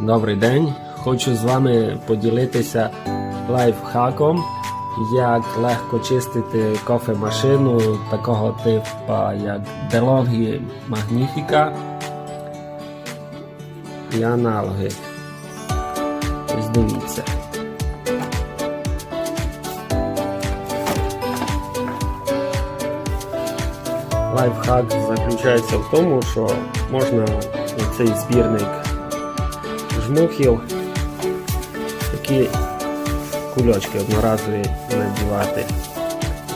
Добрий день. Хочу з вами поділитися лайфхаком, як легко чистити кофемашину такого типу, як DeLonghi Magnifica і аналоги. Ось дивіться. Лайфхак заключається в тому, що можна цей збірник жмухів такі кульочки одноразові надівати.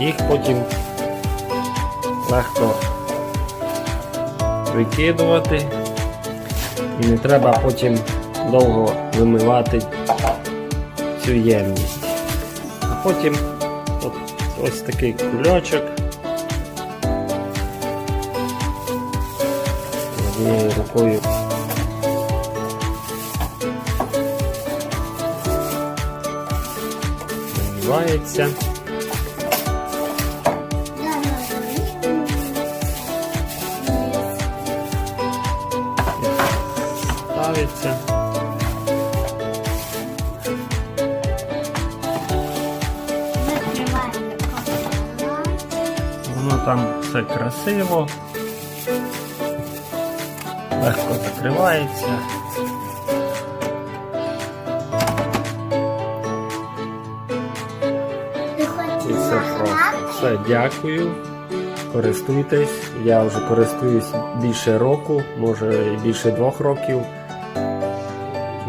Їх потім легко викидувати і не треба потім довго вимивати цю ємність. А потім от, ось такий кульочок. Однією рукою Відбувається. Ставиться. Воно там все красиво. Легко закривається. І все просто. Все, дякую. Користуйтесь. Я вже користуюсь більше року, може і більше двох років.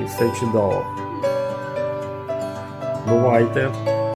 І все чудово. Бувайте.